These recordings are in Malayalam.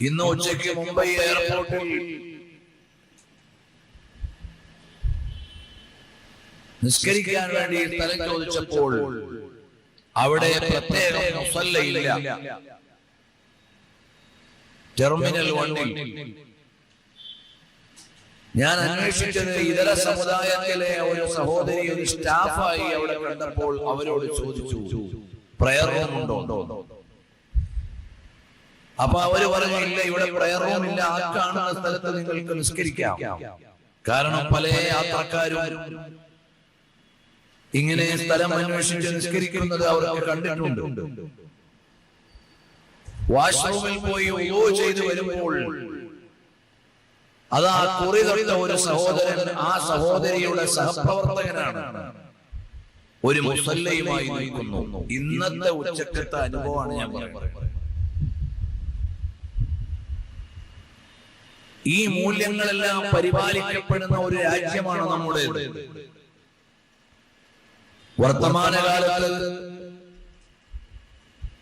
ഇന്ന് ഉച്ചയ്ക്ക് മുംബൈ എയർപോർട്ടിൽ നിസ്കരിക്കാൻ വേണ്ടി സ്ഥലം ചോദിച്ചപ്പോൾ അവിടെ പ്രത്യേക മുസല്ലയില്ല. ടെർമിനൽ വണ്ണിൽ. ഞാൻ അന്വേഷിച്ചത് ഇതര സമുദായത്തിലെ ഒരു സഹോദരി ഒരു സ്റ്റാഫായി അവിടെ കണ്ടപ്പോൾ അവരോട് ചോദിച്ചു പ്രയർ ഉണ്ടോ അപ്പൊ അവർ പറഞ്ഞു ഇല്ല ഇവിടെ പ്രയർ റൂം ഇല്ല ആ കാണുന്ന സ്ഥലത്ത് നിങ്ങൾക്ക് നിസ്കരിക്കാം. കാരണം പല യാത്രക്കാരും ഇങ്ങനെ സ്ഥലം അന്വേഷിച്ച് നിസ്കരിക്കുന്നത് അവർ അവർ കണ്ടിട്ടുണ്ട്. വാഷ്റൂമിൽ പോയി ഓയോ ചെയ്തു വരുമ്പോൾ അതാ കുറി തൊട്ട ഒരു സഹോദരൻ ആ സഹോദരിയുടെ സഹപ്രവർത്തകനാണ്. ഒരു മുസല്ലയുമായി നിൽക്കുന്നു. ഇന്നത്തെ ഉച്ചക്കത്തെ അനുഭവമാണ് ഞാൻ പറയുന്നത്. ഈ മൂല്യങ്ങളെല്ലാം പരിപാലിക്കപ്പെടുന്ന ഒരു രാജ്യമാണ് നമ്മുടെ വർത്തമാനകാലത്ത്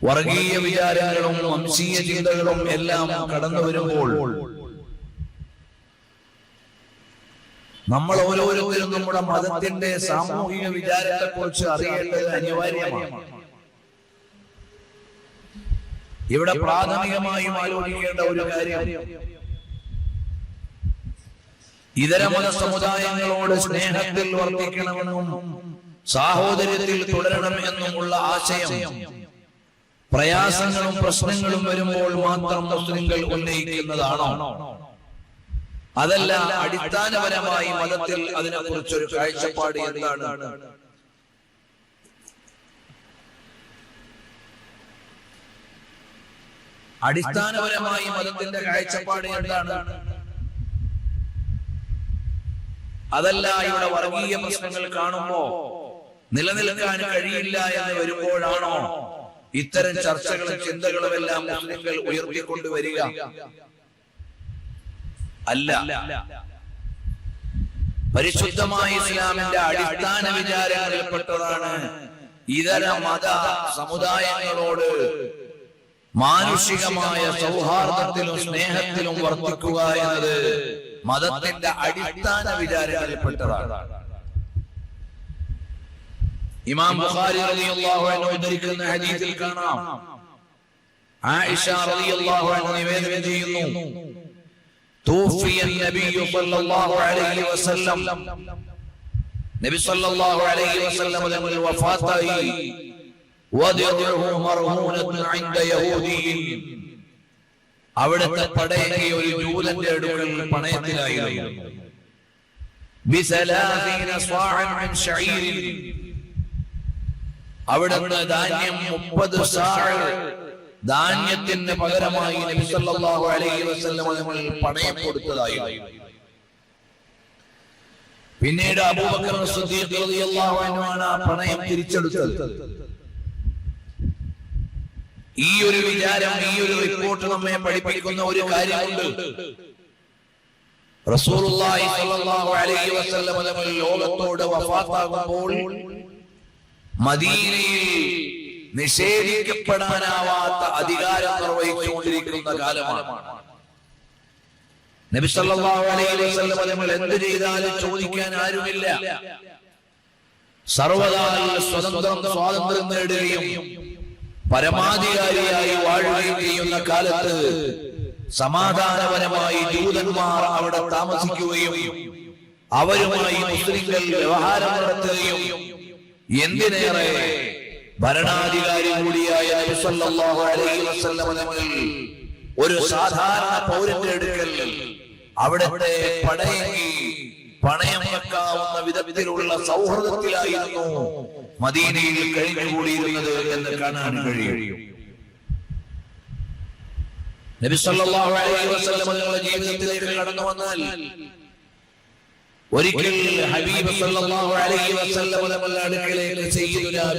വർഗീയ വിചാരങ്ങളും വംശീയ ചിന്തകളും എല്ലാം കടന്നു വരുമ്പോൾ നമ്മൾ ഓരോരുത്തരും നമ്മുടെ മതത്തിന്റെ സാമൂഹിക വിചാരത്തെ കുറിച്ച് അറിയേണ്ടത് അനിവാര്യമാണ്. ഇവിടെ പ്രാഥമികമായും ആലോചിക്കേണ്ട ഒരു കാര്യം ഇതര മത സമുദായങ്ങളോട് സ്നേഹത്തിൽ വർദ്ധിക്കണമെന്നും സാഹോദര്യത്തിൽ തുടരണം എന്നുമുള്ള ആശയം പ്രയാസങ്ങളും പ്രശ്നങ്ങളും വരുമ്പോൾ മാത്രം മുസ്ലിങ്ങൾ ഉന്നയിക്കുന്നതാണോ? അതല്ല അടിസ്ഥാനപരമായി മതത്തിൽ അതിനെക്കുറിച്ചൊരു കാഴ്ചപ്പാട് എന്താണ്? അടിസ്ഥാനപരമായി മതത്തിന്റെ കാഴ്ചപ്പാട് എന്താണ്? അതല്ല ഇവിടെ വർഗീയ പ്രശ്നങ്ങൾ കാണുമ്പോ നിലനിൽക്കാൻ കഴിയില്ല എന്ന് വരുമ്പോഴാണോ ഇത്തരം ചർച്ചകളും ചിന്തകളും എല്ലാം മുസ്ലിങ്ങൾ ഉയർത്തിക്കൊണ്ടുവരിക അല്ല. പരിശുദ്ധമായ ഇസ്ലാമിന്റെ അടിസ്ഥാന വിചാരങ്ങളിൽപ്പെട്ടതാണ് ഇതര മത സമുദായങ്ങളോട് മാനുഷികമായ സൗഹാർദ്ദത്തിലും സ്നേഹത്തിലും വർദ്ധിക്കുക എന്നത് മതത്തിന്റെ അടിസ്ഥാന വിചാരങ്ങളിൽപ്പെട്ടതാണ് ഇമാം ബുഖാരി റളിയല്ലാഹു അൻഹു ഉദ്ധരിക്കുന്ന ഹദീസിൽ കാണാം ആയിഷ റളിയല്ലാഹു അൻഹ നിവേദനം ചെയ്യുന്നു توفي النبي صلى الله عليه وسلم നബി സല്ലല്ലാഹു അലൈഹി വസല്ലം തങ്ങൾ വഫാത്തായി വദിഉഹു മർഹൂനത്തുൻ ഇൻദ യഹൂദിയിൻ അവിടുത്തെ പടയങ്ങി ഒരു ജൂതന്റെ അടുക്കൽ പണയത്തിലായിരുന്നു. അവിടുന്ന് ധാന്യം മുപ്പത് ധാന്യത്തിന് പകരമായി അലൈഹി വസല്ലം പണയം കൊടുത്തതായി പിന്നീട് അബൂബക്കർ ആ പണയം തിരിച്ചെടുത്തത്. ഈ ഒരു വിചാരം ഈ ഒരു റിപ്പോർട്ട് നമ്മെ പഠിപ്പിക്കുന്ന ഒരു കാര്യമുണ്ട്. ലോകത്തോട് വഫാത്താകുമ്പോൾ മദീനയിൽ നിഷേധിക്കപ്പെടാനാവാത്ത അധികാരം നിർവഹിച്ചുകൊണ്ടിരിക്കുന്ന കാലമാണ്. നബി സല്ലല്ലാഹു അലൈഹി എന്ത് ചെയ്താലും ചോദിക്കാൻ ആരുമില്ല. സർവകാല സ്വതന്ത്രം സ്വാതന്ത്ര്യം നേടുകയും പരമാധികാരിയായി വാഴുകയും ചെയ്യുന്ന കാലത്ത് സമാധാനപരമായി ജൂതന്മാർ അവിടെ താമസിക്കുകയും അവരുമായി മുസ്ലിങ്ങൾ വ്യവഹാരം നടത്തുകയും എന്തിനേറെ ഭരണാധികാരി കൂടിയായ ഒരു സാധാരണ പൗരന്റെ അടുക്കൽ അവിടുത്തെ പടയങ്ങി പണയം വെക്കാവുന്ന വിധത്തിലുള്ള സൗഹൃദത്തിലായിരുന്നു മദീനയിൽ കഴിഞ്ഞുകൂടിയിരുന്നത് എന്ന് കാണാൻ കഴിയും. ജീവിതത്തിലേക്ക് ഒരിക്കൽ ഹബീബ്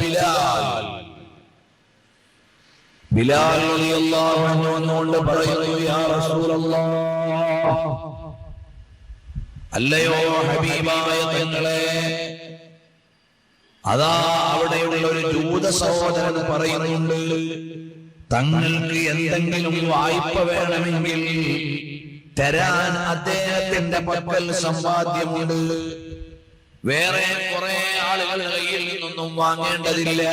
ബിലാൽ. ബിലാൽ പറയുന്നു യാ അല്ലയോ ഹബീബായ തങ്ങളെ അതാ അവിടെയുള്ള ഒരു ജൂത സഹോദരൻ പറയുന്നുണ്ട് തങ്ങൾക്ക് എന്തെങ്കിലും വായ്പ വേണമെങ്കിൽ തരാൻ അദ്ദേഹത്തിന്റെ പക്കൽ സമ്പാദ്യമുണ്ട്. വേറെ കുറെ ആളുകൾ കയ്യിൽ നിന്നൊന്നും വാങ്ങേണ്ടതില്ല.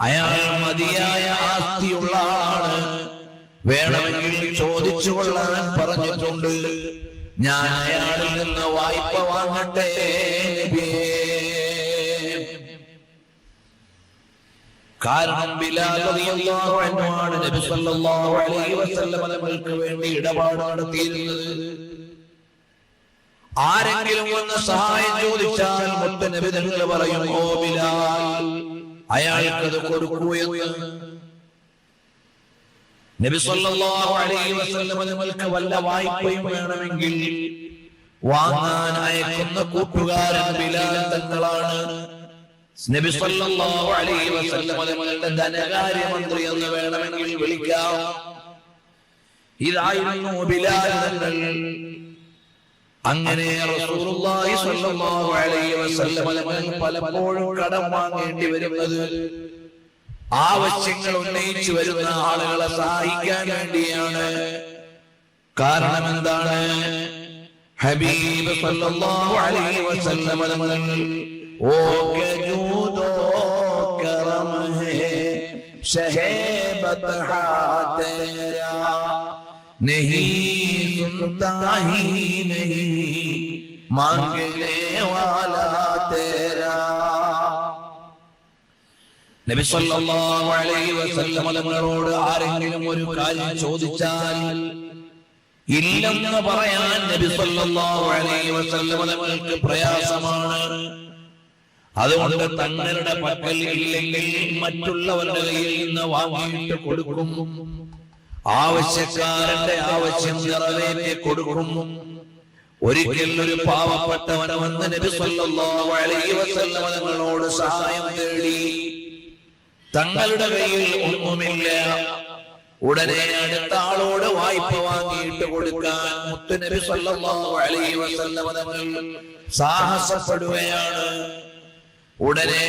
അയാൾ മതിയായ ആസ്തിയുള്ള ആളാണ്. വേണമെങ്കിൽ ചോദിച്ചു കൊള്ളാൻ പറഞ്ഞിട്ടുണ്ട്. ഞാൻ അയാളിൽ നിന്ന് വായ്പ വാങ്ങട്ടെ. കാരണം ബിലാൽ റളിയല്ലാഹു അൻഹു നബി സല്ലല്ലാഹു അലൈഹി വസല്ലം തങ്ങൾക്ക് വേണ്ടി ഇടപാട് നടത്തിയിരുന്നത്. ആരെങ്കിലും ഒന്ന് സഹായം ചോദിച്ചാൽ മുത്ത നബി തങ്ങൾ പറയും ഓ ബിലാൽ അയാൾക്കത് കൊടുക്കൂ എന്ന്. നബി സല്ലല്ലാഹു അലൈഹി വസല്ലം തങ്ങൾക്ക് വല്ല വായ്പയും വേണമെങ്കിൽ വാങ്ങാൻ അയക്കുന്ന കൂട്ടുകാരൻ ബിലാൽ തങ്ങളാണ്. നബി സല്ലല്ലാഹു അലൈഹി വസല്ലം തങ്ങളുടെ ധനകാര്യമന്ത്രി എന്ന് വേണമെങ്കിൽ വിളിക്കാം. ഇതായിരുന്നു ബിലാൽ തങ്ങൾ അങ്ങനെ റസൂലുള്ളാഹി സ്വല്ലല്ലാഹു അലൈഹി വസല്ലം പലപ്പോഴും കടം വാങ്ങേണ്ടി വരുന്നത്. ആവശ്യങ്ങൾ ഉന്നയിച്ചു വരുന്ന ആളുകളെ സഹായിക്കാൻ വേണ്ടിയാണ്. കാരണം എന്താണ്? ഹബീബ് സല്ലല്ലാഹു അലൈഹി വസല്ലം തങ്ങൾ ഓ കജൂദോ കറം ഹേ ശഹേബത് ഹാതേരാ नहीं सुनता ही नहीं मांगने वाला तेरा നബി സല്ലല്ലാഹു അലൈഹി വസല്ലം തങ്ങളോട് ആരെങ്കിലും ഒരു കാര്യം ചോദിച്ചാൽ ഇല്ലെന്ന് പറയാൻ നബി സല്ലല്ലാഹു അലൈഹി വസല്ലം തങ്ങൾക്ക് പ്രയാസമാണ് അതുകൊണ്ട് തങ്ങളുടെ പക്കൽ ഇല്ലെങ്കിൽ മറ്റുള്ളവരുടെ കയ്യിൽ നിന്ന് വാങ്ങിയിട്ട് കൊടുക്കും. ആവശ്യക്കാരന്റെ ആവശ്യം നിറവേറ്റി കൊടുക്കും. ഒരിക്കൽ ഒരു പാവപ്പെട്ടവൻ വന്ന് നബി സല്ലല്ലാഹു അലൈഹി വസല്ലം തങ്ങളോട് സഹായം തേടി തങ്ങളുടെ കയ്യിൽ ഒന്നുമില്ല. ഉടനെ അടുത്ത ആളോട് വായ്പ വാങ്ങിയിട്ട് കൊടുക്കാൻ മുത്തുനബി സല്ലല്ലാഹു അലൈഹി വസല്ലം തങ്ങൾ സാഹസപ്പെടുകയാണ്. ഉടനെ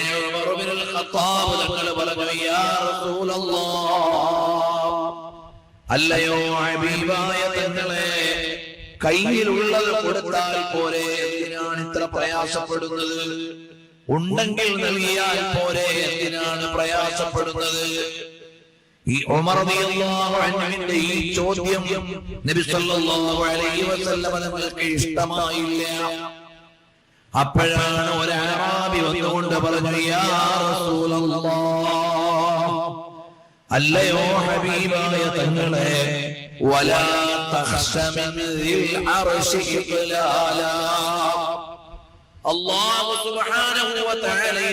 അല്ലയോ ഹബീബായ തങ്ങളെ കയ്യിലുള്ളത് കൊടുത്താൽ പോരെ എന്തിനാണ് ഇത്ര പ്രയാസപ്പെടുന്നത്? ഉണ്ടെങ്കിൽ നൽകിയാൽ പോരെ എന്തിനാണ് പ്രയാസപ്പെടുന്നത്? ഈ ഉമർ ഈ ചോദ്യം നബി സല്ലല്ലാഹു അലൈഹി ഇഷ്ടമായില്ല. അപ്പോഴാണ് ഒരു അറാബി വന്നുകൊണ്ട് പറഞ്ഞു അല്ലയോ ഹബീബായ തങ്ങളെ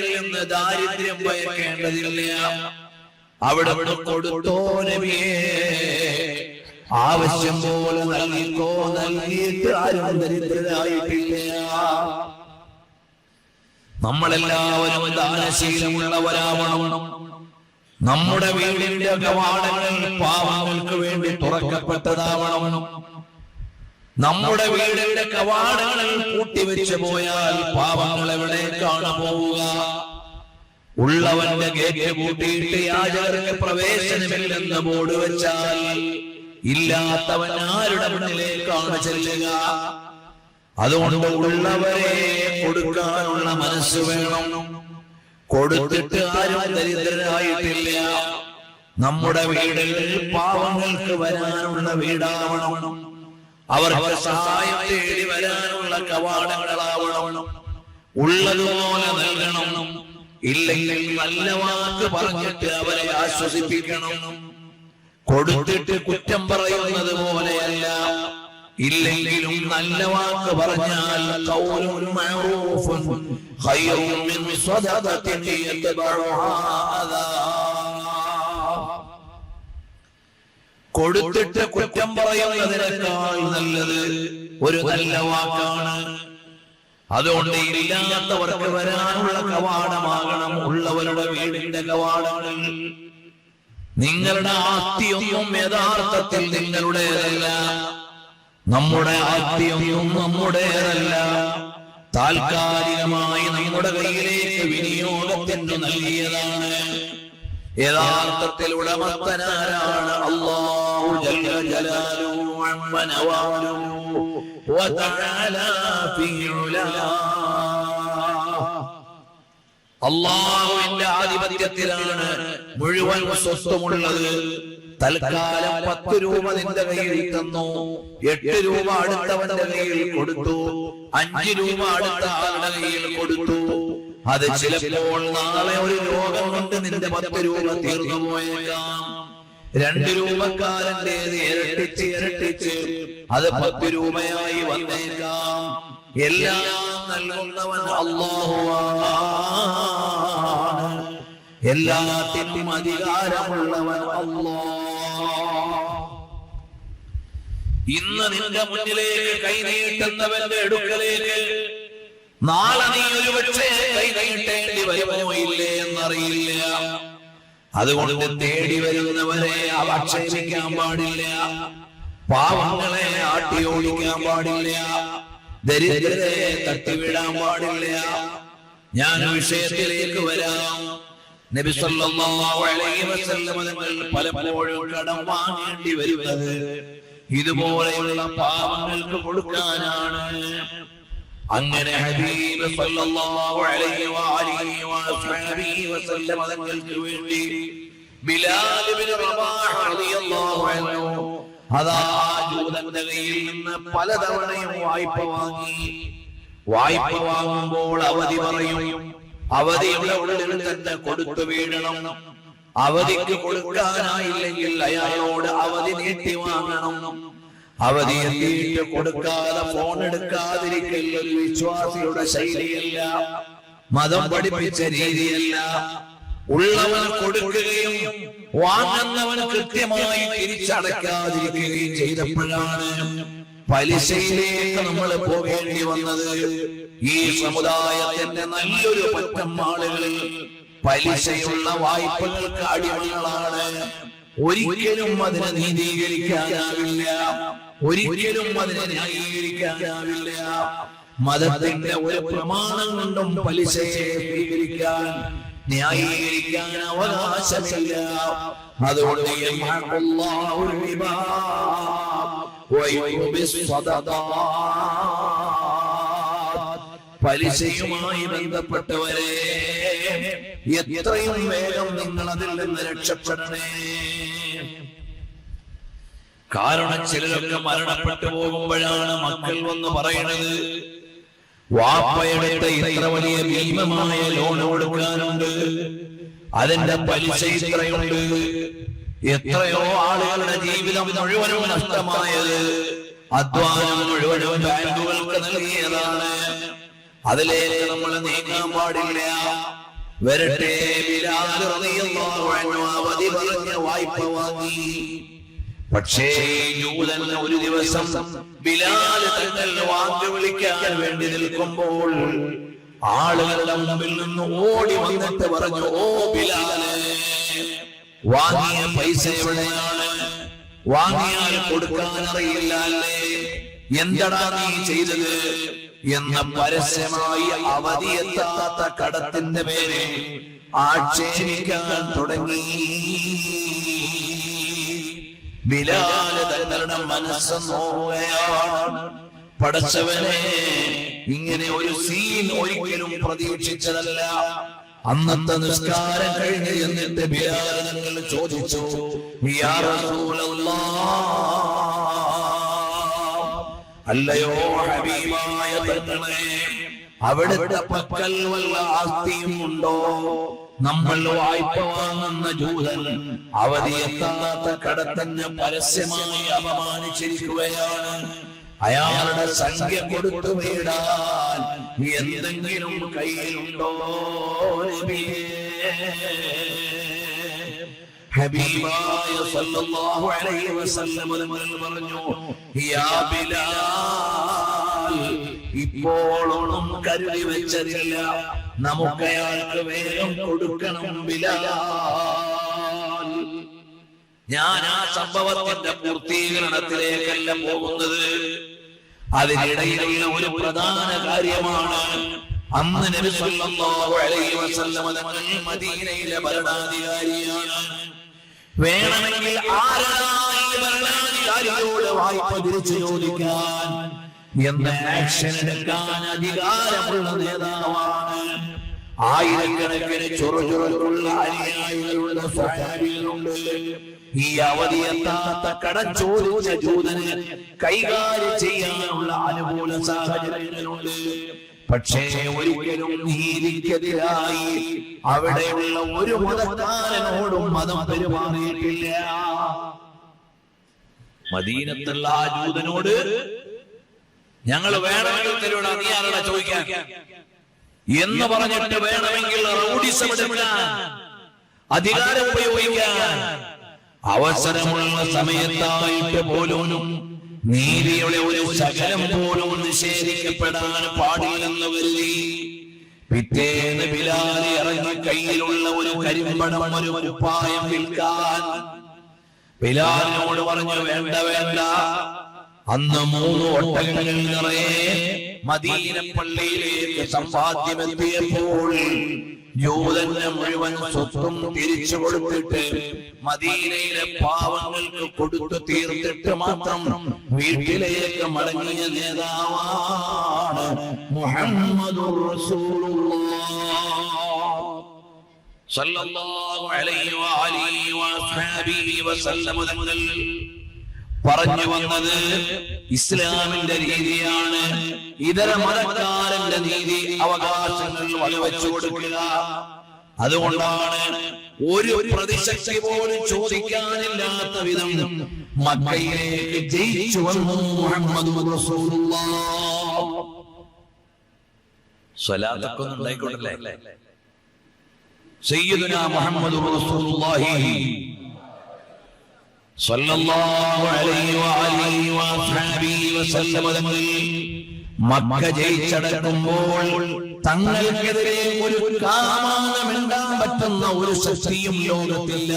നിന്ന് ദാരിദ്ര്യം ഭയക്കേണ്ടതില്ല. അവിടെ കൊടുത്തോ നബിയേ ആവശ്യം പോലെ നൽകിക്കോ നൽകിയിട്ട് ആരും ദരിദ്രരായിട്ടില്ല നമ്മളെല്ലാവരും ദാനശീലമുള്ളവരാവണം. നമ്മുടെ വീടിന്റെ കവാടങ്ങൾ പാവങ്ങൾക്ക് വേണ്ടി തുറക്കപ്പെട്ടതാവണം. നമ്മുടെ വീടിന്റെ കവാടങ്ങൾ പൂട്ടിവെച്ചു പോയാൽ പാവങ്ങൾ എവിടേക്കാണ് പോവുക? ഉള്ളവന്റെ ഗേറ്റ് പൂട്ടിയിട്ട് യാചകർക്ക് പ്രവേശനമില്ലെന്ന് ബോർഡ് വെച്ചാൽ ഇല്ലാത്തവൻ ആരുടെ മുന്നിലേക്കാണ് ചെല്ലുക? അതുകൊണ്ട് ഉള്ളവരെ കൊടുക്കാനുള്ള മനസ്സ് വേണം. കൊടുത്തിട്ട് ആരും ദരിദ്രരായിട്ടില്ല. നമ്മുടെ വീടുകളിൽ പാവങ്ങൾക്ക് വരാനുള്ള വീടാവണം. അവർക്ക് സഹായം തേടി വരാനുള്ള കവാടങ്ങളാവണം. ഉള്ളതുപോലെ നൽകണം. ഇല്ലെങ്കിൽ നല്ല വാക്ക് പറഞ്ഞിട്ട് അവരെ ആശ്വസിപ്പിക്കണം. കൊടുത്തിട്ട് കുറ്റം പറയുന്നത് പോലെയല്ല. ഇല്ലെങ്കിലും നല്ല വാക്ക് പറഞ്ഞാൽ മഅറൂഫുൻ മിൻ കൊടുത്തിട്ട് കുറ്റം പറയുന്നതിനേക്കാൾ നല്ലത് ഒരു നല്ല വാക്കാണ്. അതുകൊണ്ട് ഇല്ലാത്തവർക്ക് വരാനുള്ള കവാടമാകണം ഉള്ളവരുടെ വീടിന്റെ കവാടങ്ങൾ. നിങ്ങളുടെ ആസ്തിയൊന്നും യഥാർത്ഥത്തിൽ നിങ്ങളുടേതല്ല. നമ്മുടെ ആദ്യമൊന്നും നമ്മുടേതല്ല. താൽക്കാലികമായി നമ്മുടെ കയ്യിലേക്ക് വിനിയോഗത്തിന് നൽകിയതാണ്. യഥാർത്ഥത്തിൽ ഉടമസ്ഥനാരാണ് അള്ളാഹുവിന്റെ ആധിപത്യത്തിലാണ് മുഴുവൻ സ്വസ്ഥമുള്ളത് തൽക്കാലം പത്ത് രൂപ നിന്റെ കയ്യിൽ തന്നു. എട്ട് രൂപ അടുത്തവന്റെ കയ്യിൽ കൊടുത്തു. അഞ്ച് രൂപ അടുത്ത ആളുടെ കയ്യിൽ കൊടുത്തു. അത് ചിലപ്പോൾ നാളെ ഒരു രോഗം കൊണ്ട് നിന്റെ പത്ത് രൂപ തീർന്നു പോയേക്കാം. രണ്ട് രൂപക്കാരന്റെത് ഇരട്ടിച്ച് ഇരട്ടിച്ച് അത് പത്ത് രൂപയായി വന്നേക്കാം. എല്ലാം നൽകുന്നവൻ അള്ളാഹുവാണ്. എല്ലാത്തിനും അധികാരമുള്ളവൻ അള്ളാഹ്. ഇന്ന് നിന്റെ മുന്നിലേക്ക് കൈനീട്ടുന്നവന്റെ അടുക്കലേക്ക് നാളെ നീ ഒരു പക്ഷേ കൈനീട്ടേണ്ടി വരുമോ ഇല്ലേ എന്നറിയില്ല. അതുകൊണ്ട് തേടി വരുന്നവരെ അവ ആക്ഷേപിക്കാൻ പാടില്ല. പാവങ്ങളെ ആട്ടി ഓടിക്കാൻ പാടില്ല. ദരിദ്രരെ തട്ടിവിടാൻ പാടില്ല. ഞാൻ വിഷയത്തിലേക്ക് വരാം. നബി സല്ലല്ലാഹു അലൈഹി വസല്ലം തങ്ങൾ പലപ്പോഴും കടം വാങ്ങേണ്ടി വരുന്നത് ഇതുപോലെയുള്ള പാവങ്ങൾക്ക് കൊടുക്കാനാണ്. അങ്ങനെ ഹബീബ് സല്ലല്ലാഹു അലൈഹി വആലിഹി വസഹബിഹി വസല്ലം തങ്ങൾക്ക് വേണ്ടി ബിലാൽ ഇബ്നു റബാഹ് റളിയല്ലാഹു അൻഹു അതാ ജൂതന്റെ കയ്യിൽ നിന്ന് പലതവണയും വായ്പ വാങ്ങി. വായ്പ വാങ്ങുമ്പോൾ അവധി പറയും. അവധിയുടെ ഉള്ളിൽ തന്നെ കൊടുത്തു വീഴണം. അവധിക്ക് കൊടുക്കാനായില്ലെങ്കിൽ അയാളോട് അവധി നീട്ടി വാങ്ങണം. അവധി എത്തിയിട്ട് കൊടുക്കാതെ ഫോൺ എടുക്കാതിരിക്കൽ ഒരു വിശ്വാസിയുടെ ശൈലിയല്ല. മതം പഠിപ്പിച്ച രീതിയല്ല. ഉള്ളവൻ കൊടുക്കുകയും വാങ്ങുന്നവൻ കൃത്യമായി തിരിച്ചടയ്ക്കാതിരിക്കുകയും ചെയ്തപ്പോഴാണ് പലിശയിലേക്ക് നമ്മൾ പോകേണ്ടി വന്നത് ഈ സമുദായത്തിന്റെ നല്ലൊരു പറ്റം ആളുകളിൽ പലിശയുള്ള വായ്പകൾക്ക് അടിമകളാണ്. ഒരിക്കലും അതിനെ നീതീകരിക്കാനാവില്ല. ഒരിക്കലും അതിനെ ന്യായീകരിക്കാനാവില്ല. മതത്തിന്റെ ഒരു പ്രമാണം കൊണ്ടും പലിശയെ സ്വീകരിക്കാൻ ന്യായീകരിക്കാൻ അവകാശമില്ല. അതുകൊണ്ട് പലിശയുമായി ബന്ധപ്പെട്ടവരെ എത്രയും വേഗം നിങ്ങൾ അതിൽ നിന്ന് രക്ഷപ്പെടണേ. കാരണം ചിലരൊക്കെ മരണപ്പെട്ടു പോകുമ്പോഴാണ് മക്കൾ വന്ന് പറയുന്നത് വാപ്പയെടുത്ത ഇത്ര വലിയ ഭീമമായ ലോൺ കൊടുക്കാനുണ്ട് അതിന്റെ പലിശ ഇത്രയുണ്ട്. എത്രയോ ആളുകളുടെ ജീവിതം മുഴുവനും നഷ്ടമായത് അധ്വാനം മുഴുവനും ബാങ്കുകൾക്ക് നൽകിയതാണ്. അതിലേക്ക് നമ്മൾ നീങ്ങാൻ പാടില്ല. വരട്ടെ അവധി പറഞ്ഞ വായ്പ വാങ്ങി. പക്ഷേ ഒരു ദിവസം ബിലാൽ തങ്ങൾ വാങ്ങി വിളിക്കാൻ വേണ്ടി നിൽക്കുമ്പോൾ ആളുകളുടെ മുമ്പിൽ നിന്ന് ഓടി വന്നിട്ട് പറഞ്ഞു ഓ ബിലാലെ വാങ്ങിയ പൈസ എവിടെയാണ്? വാങ്ങിയാൽ കൊടുക്കാൻ അറിയില്ല അല്ലേ എന്തടാ നീ ചെയ്തത്? എന്ന പരസ്യമായി അവധിയെത്താത്ത കടത്തിന്റെ പേര് ആക്ഷേപിക്കാൻ തുടങ്ങി. ബിലാൽ തങ്ങളുടെ മനസ്സ് നോവുകയാണ്. പടച്ചവനെ ഇങ്ങനെ ഒരു സീൻ ഒരിക്കലും പ്രതീക്ഷിച്ചതല്ല. അന്നത്തെ നിസ്കാരം കഴിഞ്ഞ് എന്നിട്ട് ബിലാൽ നിങ്ങൾ ചോദിച്ചു "യാ റസൂലല്ലാഹ്, അല്ലയോ ഹബീബായ തങ്ങളെ അവിടുത്തെ പക്കൽ വല്ല ആസ്തിയും ഉണ്ടോ? നമ്മൾ വായ്പ വാങ്ങുന്ന ജൂതൻ അവധിയെത്താത്ത കടത്തന്നെ പരസ്യമായി അപമാനിച്ചിരിക്കുകയാണ്. അയാളുടെ സംഖ്യ കൊടുത്തു വീടാൻ എന്തെങ്കിലും കയ്യിലുണ്ടോ ഹബീബായ സല്ലല്ലാഹു അലൈഹി വസല്ലം പറഞ്ഞു യാ ബിലാൽ ഇപ്പോഴൊന്നും കരുതി വെച്ചതില്ല. നമുക്ക് അയാൾക്ക് വേഗം കൊടുക്കണം ബിലാൽ. ഞാൻ ആ സംഭവത്തിന്റെ പൂർത്തീകരണത്തിലേക്കല്ല പോകുന്നത്. അതിനിടയിലുള്ള ഒരു പ്രധാന കാര്യമാണ് അന്ന് നബി സല്ലല്ലാഹു അലൈഹി വസല്ലം മദീനയിലെ ഭരണാധികാരിയാണ്. വേണമെങ്കിൽ ആരായി ഭരണാധികാരിയോട് വായ്പ തിരിച്ചു ചോദിക്കാൻ എന്ന ആക്ഷൻ എടുക്കാൻ അധികാരമുള്ള നേതാവാണ്. ആയിരക്കണക്കിന് ചൊറുചുറുള്ള അനുയായികളുള്ള സ്വഹാബികളുണ്ട് ഈ അവധിയെത്താത്ത കടം ചോദിച്ച ജൂതന് കൈകാര്യം ചെയ്യാനുള്ള അനുകൂല സാഹചര്യങ്ങളുണ്ട്. പക്ഷേ ഒരിക്കലും നീതിക്കെതിരായി അവിടെയുള്ള ഒരു മതക്കാരനോടും മതം പെരുമാറിയിട്ടില്ല. മദീനത്തുള്ള ആ ജൂതനോട് ഞങ്ങൾ വേണമെങ്കിൽ തരൂട ആരോടാ ചോദിക്കാൻ. എന്ന് പറഞ്ഞിട്ട് വേണമെങ്കിൽ റൗഡിസം അധികാരം ഉപയോഗിക്കാൻ. അവസരമുള്ള സമയത്തായിട്ട് പോലും നീതിയുടെ ഒരു ശകലം പോലും നിഷേധിക്കപ്പെടാൻ പാടില്ലെന്ന് വല്ലി പിറ്റേന്ന് ബിലാലി ഇറങ്ങി കയ്യിലുള്ള ഒരു കരിമ്പടം ഒരു കുപ്പായം വിൽക്കാൻ ബിലാലിനോട് പറഞ്ഞു വേണ്ട വേണ്ട. അന്ന് മൂന്ന് ഒട്ടകങ്ങൾ നിറയെ മദീന പള്ളിയിലേക്ക് സമ്പാദ്യമെത്തിയപ്പോൾ യൂതന്റെ മുഴുവൻ സ്വത്തും തിരിച്ചു കൊടുത്തിട്ട് മദീനയിലെ പാവങ്ങൾക്ക് കൊടുത്തു തീർത്തിട്ട് മാത്രം വീട്ടിലേക്ക് മടങ്ങിയ നേതാവാണ് മുഹമ്മദ് തങ്ങൾ പറഞ്ഞു വന്നത് ഇസ്ലാമിന്റെ രീതിയാണ്. ഇതര മതക്കാരന്റെ നീതി അവകാശങ്ങൾ വകവെച്ചു കൊടുക്കുക. അതുകൊണ്ടാണ് ഒരു പ്രതിശക്തി പോലും ചോദിക്കാനില്ലാത്ത വിധം മക്കയിലേക്ക് ജയിച്ചു വന്നു മുഹമ്മദ് സ്വലാത്തൊക്കെ ഒന്നും ഉണ്ടായിക്കൊണ്ടല്ലേ സയ്യിദുന മുഹമ്മദ് റസൂലുള്ളാഹി സല്ലല്ലാഹു അലൈഹി വഅലിഹി വസഹബിഹി വസല്ലം തങ്ങൾ മക്ക ജയിച്ചടക്കുമ്പോൾ തങ്ങൾക്കെതിരെ ഒരു കാമാനമിണ്ടാൻ പറ്റുന്ന ഒരു ശക്തിയും ലോകത്തില്ല.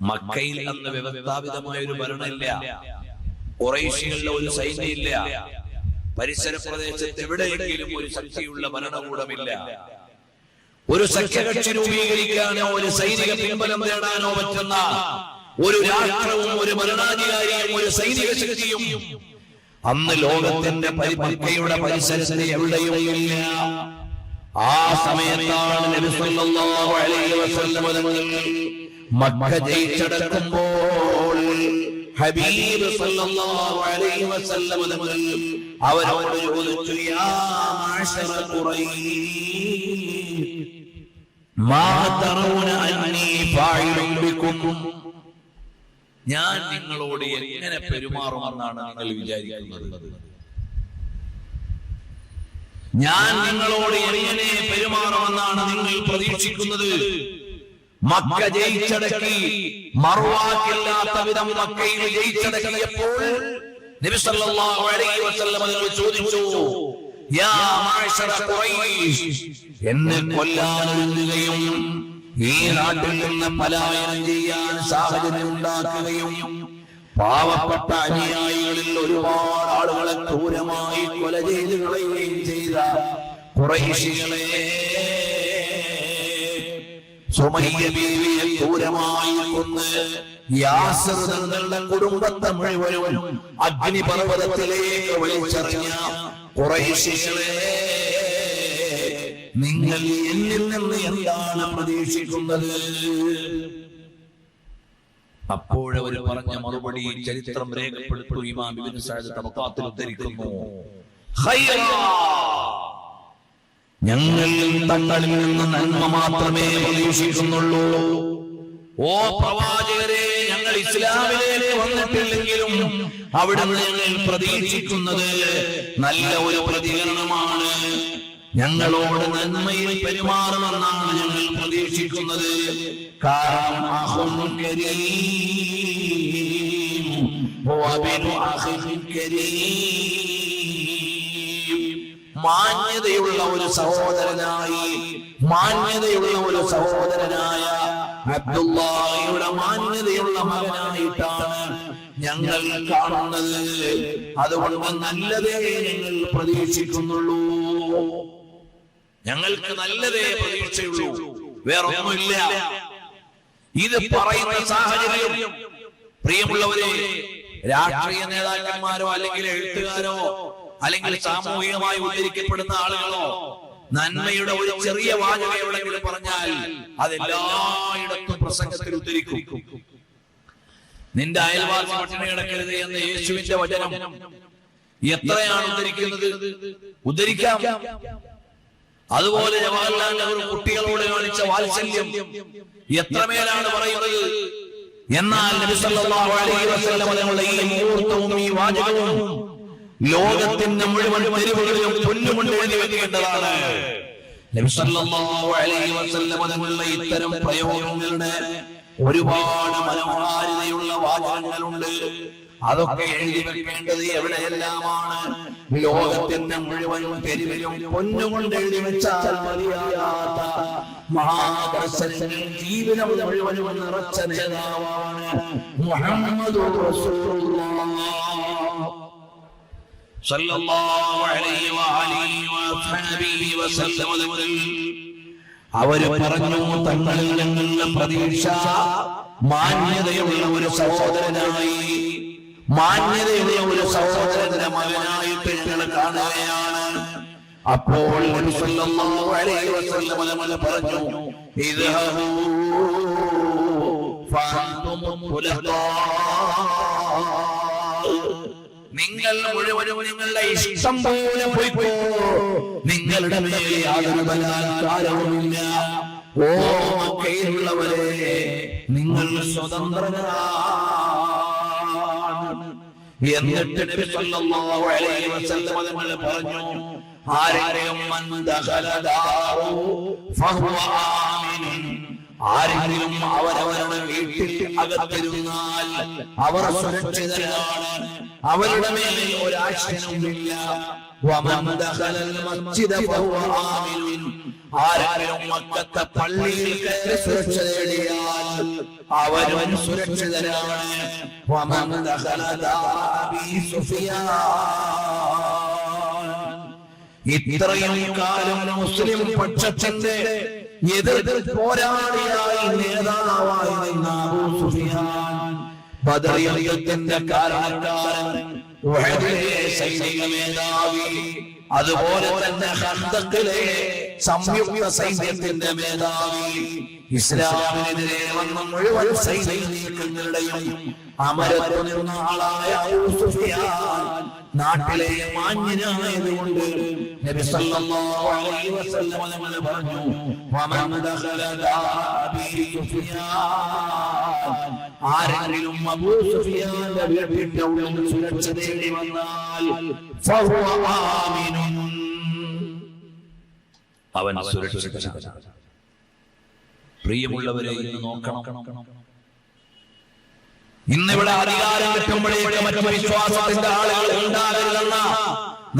മക്കയിൽ അന്ന് വ്യവസ്ഥാപിതമായ ഒരു ഭരണമില്ല. കുറേശ്യകളിലെ ഒരു സൈന്യമില്ല. പരിസര പ്രദേശത്ത് എവിടെയെങ്കിലും ഒരു ശക്തിയുള്ള ഭരണകൂടമില്ല. ഒരു സഖ്യകക്ഷി രൂപീകരിക്കാനോ ഒരു സൈനിക പിൻബലം നേടാനോ പറ്റുന്ന ഒരു രാഷ്ട്രവും ഒരു ഭരണാധികാരിയും ഒരു സൈനിക ശക്തിയും അന്ന് ലോകത്തിന്റെ പരിപക്വയുടെ പരിസരത്തിന് എവിടെയും ഇല്ല. ആ സമയത്താണ് നബി സല്ലല്ലാഹു അലൈഹി മക്ക ജയിച്ചടക്കുമ്പോൾ ഹബീബ് സല്ലല്ലാഹു അലൈഹി അവരോട് ചോദിച്ചു യാ മാശറ ഖുറൈശ് ഞാൻ നിങ്ങളോട് എങ്ങനെ പെരുമാറുമെന്നാണ് നിങ്ങൾ വിചാരിക്കുന്നത്? ഞാൻ നിങ്ങളോട് എങ്ങനെ പെരുമാറുമെന്നാണ് നിങ്ങൾ പ്രതീക്ഷിക്കുന്നത്? മക്ക ജയിച്ചടക്കി മറുവാക്കില്ലാത്ത വിധം മക്കയിൽ ജയിച്ചടക്കിയപ്പോൾ ചോദിച്ചു എന്നെ കൊല്ലാനൊരുങ്ങുകയും ഈ നാട്ടിൽ നിന്ന് പലായനം ചെയ്യാൻ സാഹചര്യം ഉണ്ടാക്കുകയും പാവപ്പെട്ട അനുയായികളിൽ ഒരുപാട് ആളുകളെ ക്രൂരമായി കൊല ചെയ്ത് കളയുകയും ചെയ്ത കുറേശികളെ സുമയ്യ ബീവിയെ ക്രൂരമായി കൊന്ന് യാസർ തങ്ങളുടെ കുടുംബത്തെ മുഴുവനും അഗ്നിപർവതത്തിലേക്ക് വിളിച്ചറിഞ്ഞ കുറേശികളെ നിങ്ങൾ എന്നിൽ നിന്ന് എന്താണ് പ്രതീക്ഷിക്കുന്നത്? അപ്പോഴവർ പറഞ്ഞ മറുപടി ചരിത്രം രേഖപ്പെടുത്തുകയും ഉദ്ധരിക്കുന്നു. ഞങ്ങൾ തങ്ങളിൽ നിന്ന് നന്മ മാത്രമേ പ്രതീക്ഷിക്കുന്നുള്ളൂ. ഓ പ്രവാചകരെ ഞങ്ങൾ ഇസ്ലാമിലേക്ക് വന്നിട്ടില്ലെങ്കിലും അവിടെ ഞങ്ങൾ പ്രതീക്ഷിക്കുന്നത് നല്ല ഒരു പ്രതികരണമാണ്. ഞങ്ങളോട് നന്മയിൽ പെരുമാറുമെന്നാണ് ഞങ്ങൾ പ്രതീക്ഷിക്കുന്നത്. കാരണം മാന്യതയുള്ള ഒരു സഹോദരനായി മാന്യതയുള്ള ഒരു സഹോദരനായ അബ്ദുല്ലാഹിയുടെ മാന്യതയുള്ള മകനായിട്ടാണ് ഞങ്ങൾ കാണുന്നത്. അതുകൊണ്ട് നല്ലതേ ഞങ്ങൾ പ്രതീക്ഷിക്കുന്നുള്ളൂ. ഞങ്ങൾക്ക് നല്ലതേ പ്രതീക്ഷയുള്ളൂ. വേറൊന്നുമില്ല. ഇത് പറയുന്ന സാഹചര്യം പ്രിയമുള്ളവരെ രാഷ്ട്രീയ നേതാക്കന്മാരോ അല്ലെങ്കിൽ എഴുത്തുകാരോ അല്ലെങ്കിൽ സാമൂഹികമായി ഉദ്ധരിക്കപ്പെടുന്ന ആളുകളോ? നന്മയുടെ ഒരു ചെറിയ വാചകം എവിടെയെങ്കിലും പറഞ്ഞാൽ അതെല്ലായിടത്തും പ്രസംഗത്തിൽ ഉദ്ധരിക്കും. നിന്റെ അയൽവാസി പട്ടിണി കിടക്കരുത് എന്ന യേശുവിന്റെ വചനം എത്രയാണ് ഉദ്ധരിക്കുന്നത്? ഉദ്ധരിക്കാം. അതുപോലെ ജവഹർലാൽ നെഹ്റു കുട്ടികളോട് കാണിച്ച വാത്സല്യം എത്രമേലാണ് പറയുന്നത്? എന്നാൽ നബി സല്ലല്ലാഹു അലൈഹി വസല്ലം തങ്ങളുടെ ഈ മുഹൂർത്തവും ഈ വാചകവും ലോകത്തിന്റെ മുഴുവൻ തെരുവുകളിലും പൊന്നുകൊണ്ട് എഴുതി വെക്കേണ്ടതാണ്. ഇത്തരം പ്രയോഗങ്ങളുടെ ഒരുപാട് മനോഹാരിതയുള്ള വാചകങ്ങളുണ്ട്. അതൊക്കെ എഴുതി വെക്കേണ്ടത് എവിടെയെല്ലാമാണ്? ലോകത്തിന്റെ മുഴുവൻ തെരുവിലും പൊന്നുകൊണ്ട് എഴുതി വെച്ചാൽ മതിയാകാത്ത മഹാദർശനങ്ങൾ ജീവിതം മുഴുവനും നിറച്ച നേതാവാണ് മുഹമ്മദ് അവർ പറഞ്ഞു തങ്ങളിൽ ഞങ്ങളുടെ പ്രതീക്ഷ മാന്യതയുള്ള ഒരു സഹോദരനായി മാന്യതയുള്ള ഒരു സഹോദരന്റെ മകനായിട്ട് ഞങ്ങൾ കാണുകയാണ്. അപ്പോൾ പറഞ്ഞു തുലഖാ നിങ്ങൾ മുഴുവനും നിങ്ങളുടെ ഇഷ്ടം പോലെ പോയിക്കോ. നിങ്ങളുടെ മേലെ യാതൊരു ബലാത്കാരവുമില്ല ഓ മക്കയിലുള്ളവരെ നിങ്ങൾ സ്വതന്ത്രരാണ്. എന്നിട്ട് പറഞ്ഞു ആരെങ്കിലും അവരവരുടെ വീട്ടിൽ അകത്തിരുന്നാൽ അവർ സുരക്ഷിതരാണ്. അവരുടെ മേൽ ഫഹുവ ആരെങ്കിലും മക്കത്തെ പള്ളിയിൽ കയറി സുരക്ഷ നേടിയാൽ അവരും സുരക്ഷിതരാണ് ഇത്രയും കാലം മുസ്ലിം പക്ഷത്തിന്റെ എതിർ പോരാളിയായി നേതാവായി നിന്ന ബദർ യുദ്ധത്തിന്റെ കാരണക്കാരൻ അതുപോലെ തന്നെ ഹന്തക്കിലെ സംയുക്ത സൈന്യത്തിന്റെ മേധാവി. ഇസ്ലാമിനെതിരെ വന്ന മുഴുവൻ സൈനിക നീക്കങ്ങളുടെയും അമരത്തു നാട്ടിലെ മാന്യനായതുകൊണ്ട് നബി സല്ലല്ലാഹു അലൈഹി വസല്ലം പറഞ്ഞു ആരെങ്കിലും അബൂ വന്നാൽ അവൻ സുരക്ഷിതനാണ്. പ്രിയമുള്ളവരെ നോക്കണം. ഇന്നിവിടെ അധികാരം കിട്ടുമ്പോഴേക്ക് മറ്റു വിശ്വാസത്തിന്റെ ആളുകൾ ഉണ്ടാകില്ലെന്ന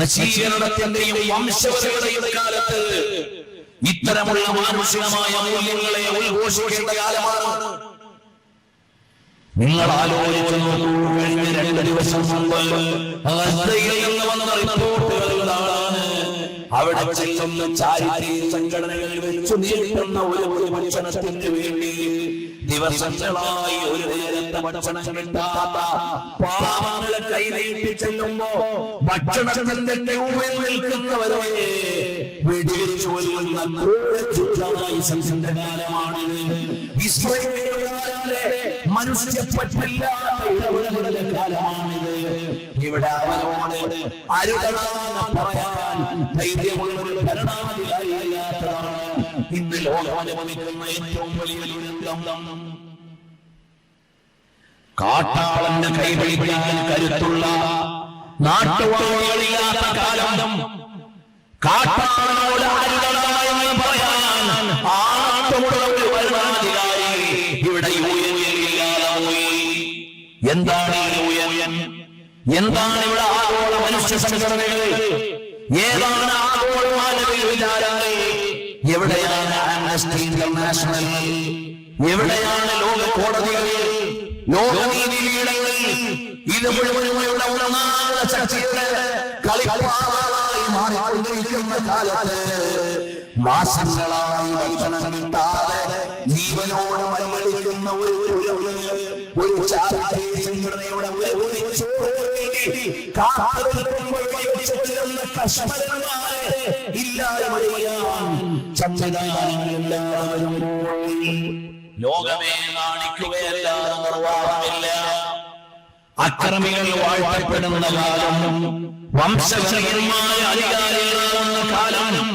നശീകരണത്തിന്റെയും വംശവതയുടെയും കാലത്ത് ഇത്തരമുള്ള മാനുഷികമായ മൂല്യങ്ങളെ ഉദ്ഘോഷിക്കേണ്ട കാലമാണ്. നിങ്ങൾ ആലോചിച്ച് നോക്കൂ കഴിഞ്ഞ രണ്ട് ദിവസം മുമ്പ് ഗസയിൽ നിന്ന് വന്ന റിപ്പോർട്ടുകളിലാണ് അവിടെ ചെല്ലുന്ന ചാരിറ്റി സംഘടനകൾ വെച്ചു നീട്ടുന്ന ഒരു ഒരു ഭക്ഷണത്തിന് വേണ്ടി ദിവസങ്ങളായി ഒരു നേരത്തെ ഭക്ഷണം കിട്ടാത്ത പാവങ്ങളെ കൈനീട്ടി ചെല്ലുമ്പോ ഭക്ഷണത്തിന്റെ ട്യൂബിൽ നിൽക്കുന്നവരെ വെടിവെച്ചു കൊല്ലുന്ന ക്രൂരചുറ്റായുസന്റെ കാലമാണ് ഇവിടെ അവനോട് അരുതണമെന്ന് പറയാൻ ധൈര്യമുള്ള ഒരു ഭരണാധികാരി ഇല്ലാത്തതാണ് ഇന്ന് ലോകമനുഭവിക്കുന്ന ഏറ്റവും വലിയ ദുരന്തം കാട്ടാളന്റെ കൈപിടിക്കാൻ കരുത്തുള്ള നാട്ടുവാഴികളില്ലാത്ത കാലം എന്താണ് എന്താണ് ഇവിടെ ആഗോള മനുഷ്യ സംഘടനകൾ? ഏതാണ് ആഗോള മാനവിക വിചാരങ്ങൾ? എവിടെയാണ് ആംനസ്റ്റി ഇന്റർനാഷണൽ എവിടെയാണ് ലോക കോടതികൾ ലോകനീതി ഇത് മുഴുവനുമായുള്ള ശക്തിയുടെ കളിപ്പാവായി മാറിക്കൊണ്ടിരിക്കുന്ന കാലത്ത് മാസങ്ങളായി ഭക്ഷണം കിട്ടാതെ ജീവനോട് മലമളിക്കുന്ന ഒരു ഒരു- വേണ്ടി ഇല്ലായ്മ ചെയ്യാൻ സംവിധാനങ്ങളെല്ലാവരും പോയി. ലോകമേ കാണിക്കുകയല്ലാതെ നിർവാഹമില്ല അക്രമികൾ വാഴ്ത്തപ്പെടുന്ന കാലം വംശകരമായ അധികാരികളാകുന്ന കാലം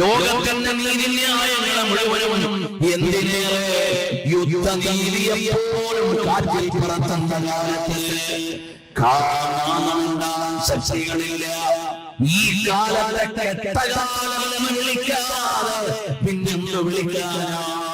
ലോകത്തിന്റെ നീതിന്യായങ്ങളെ മുഴുവനും എന്തിനേറെ യുദ്ധ എപ്പോഴും കാറ്റിൽ പറത്തുന്ന കാലത്ത് കാണാൻ ശക്തികളില്ല ഈ കാലത്തെ വിളിക്കാതെ പിന്നെന്ത് വിളിക്കാനാ